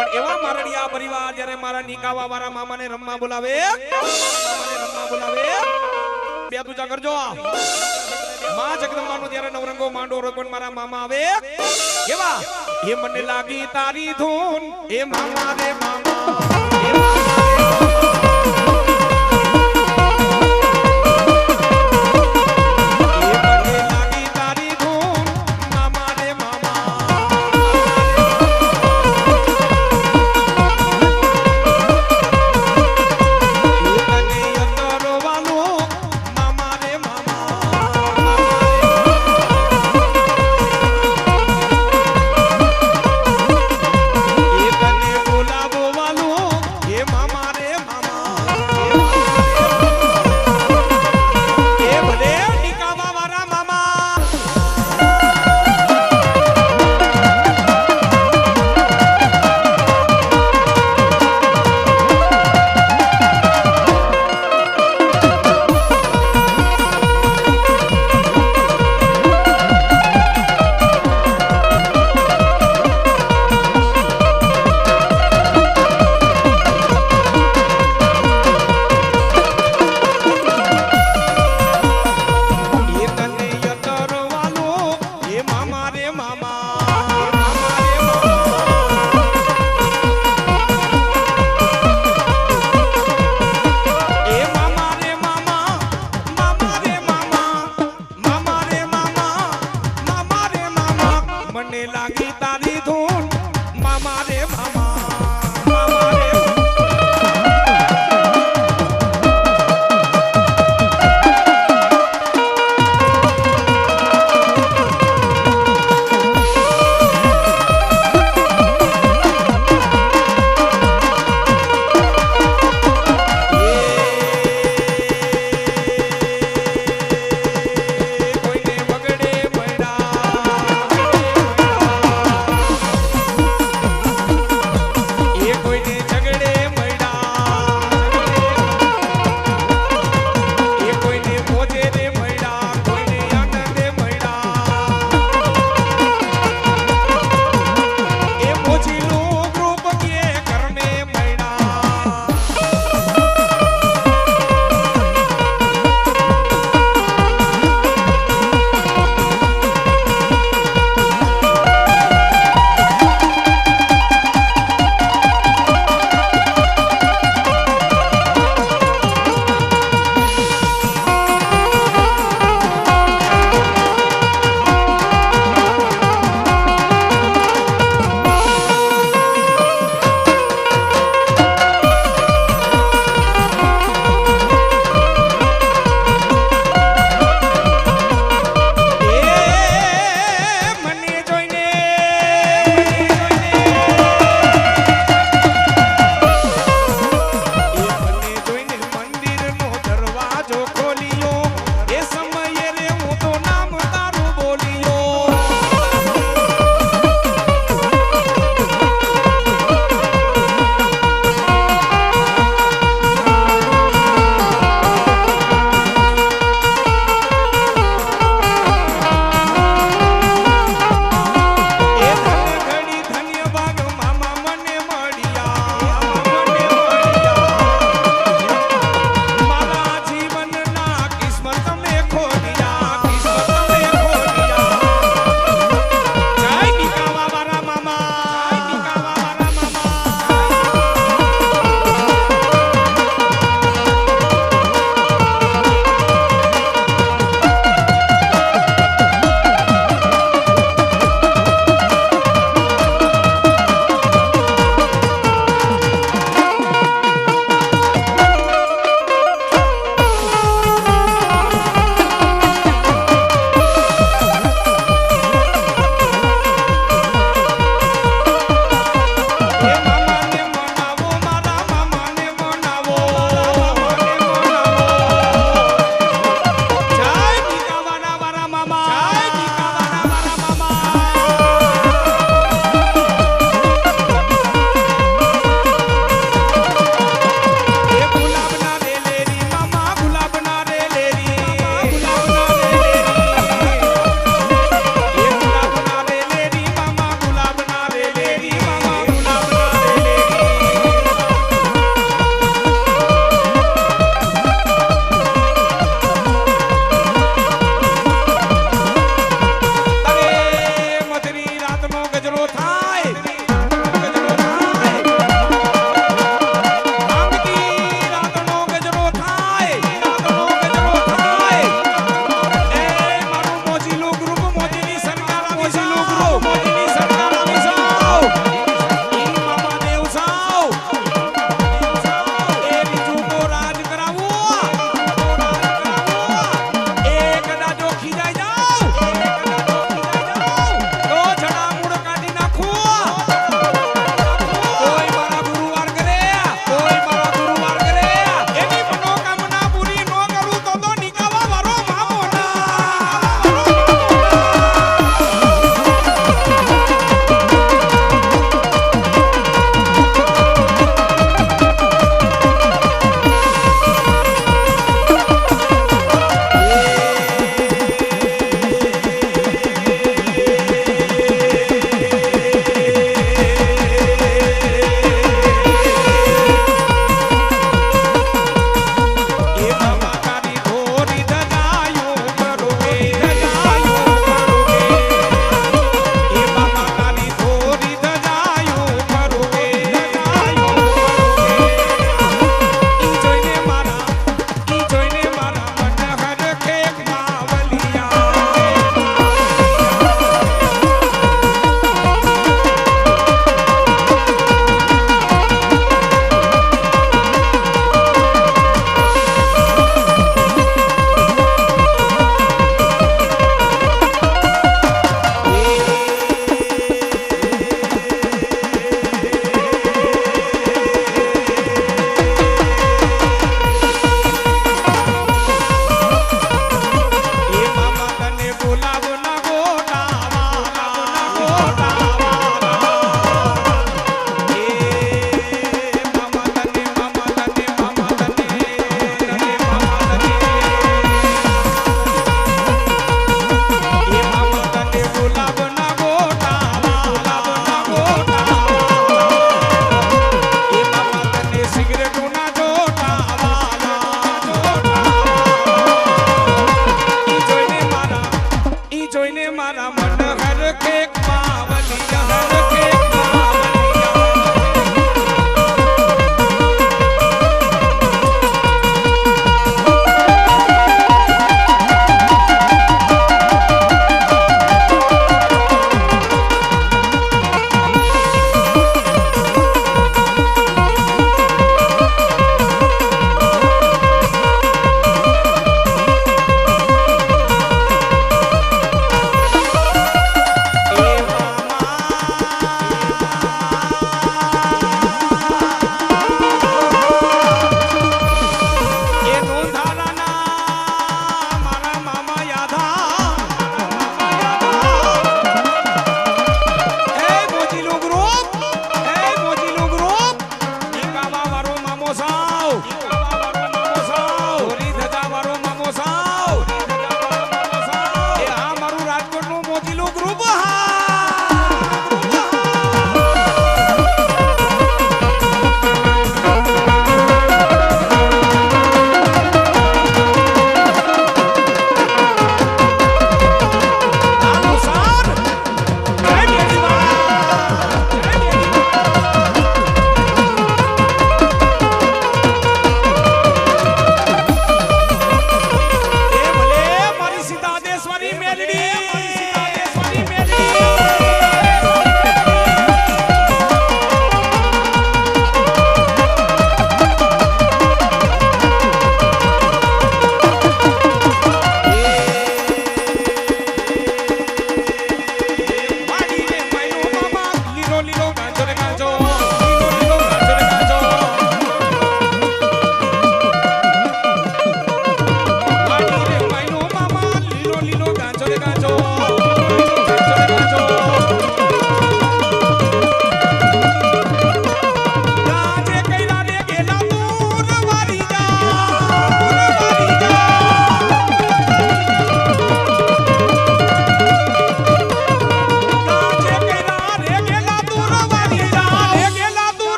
પણ એવા મારડિયા પરિવાર જ્યારે મારા નિકાવા વાળા મામાને રમવા બોલાવે, મામાને રમવા બોલાવે, બે તુજા કરજો. માં જગદંબાનો જ્યારે નવરંગો, માંડો રોપણ મારા મામા આવે, એવા, એ મને લાગી તારી ધૂન, એ મામા રે મામા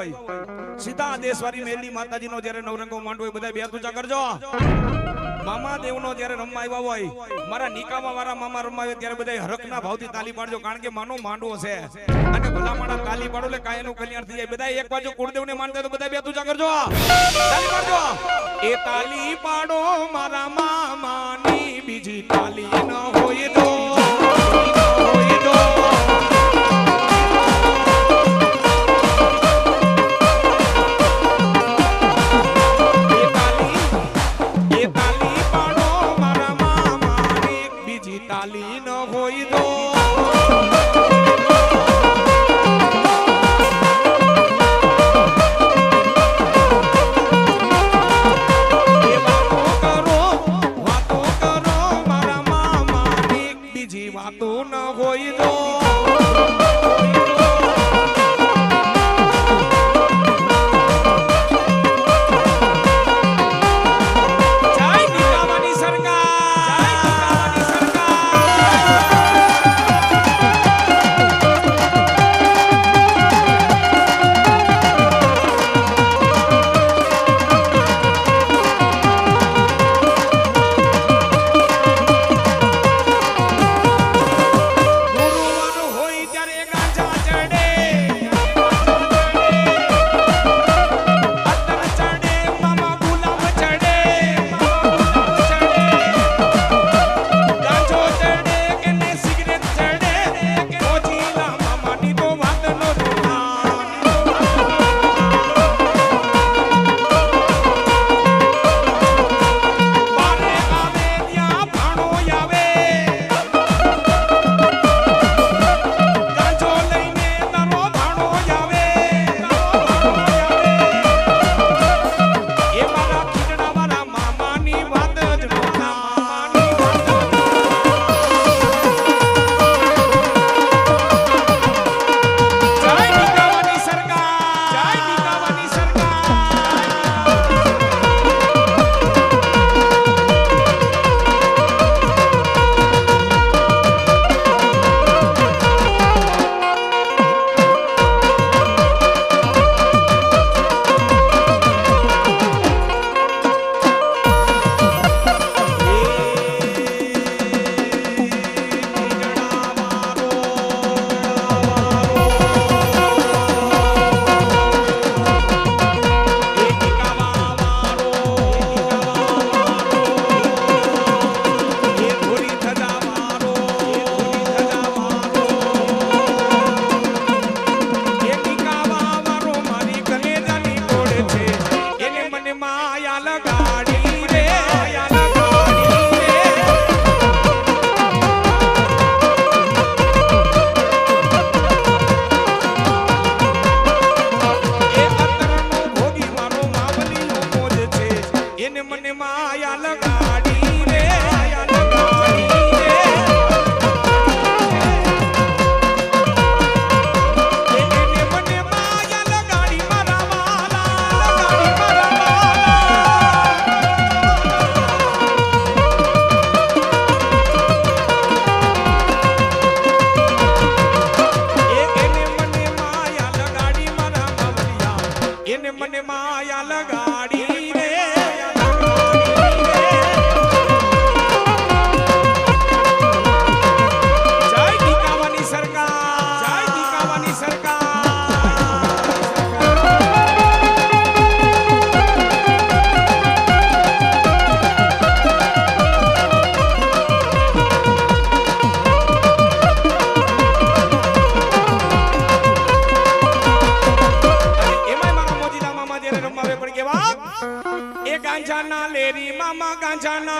હોય. સીધા દેશવારી મેલી માતાજીનો જ્યારે નવરંગો માંડવો બધા બે હાથ કરજો. મામા દેવનો જ્યારે રમવા આવ્યા હોય, મારા નિકામા વાળા મામા રમવા આવે ત્યારે બધા હરખના ભાવથી તાલી પાડજો, કારણ કે માનો માંડવો છે. અને ભલા માણા તાલી પાડો એટલે કાયનું કલ્યાણ થઈ જાય. બધા એક બાજુ કુળદેવને માનતા તો બધા બે હાથ કરજો. તાલી પાડજો. એ તાલી પાડો મારા મામાની, બીજી તાલી ન ധന്യമായ કેવા એ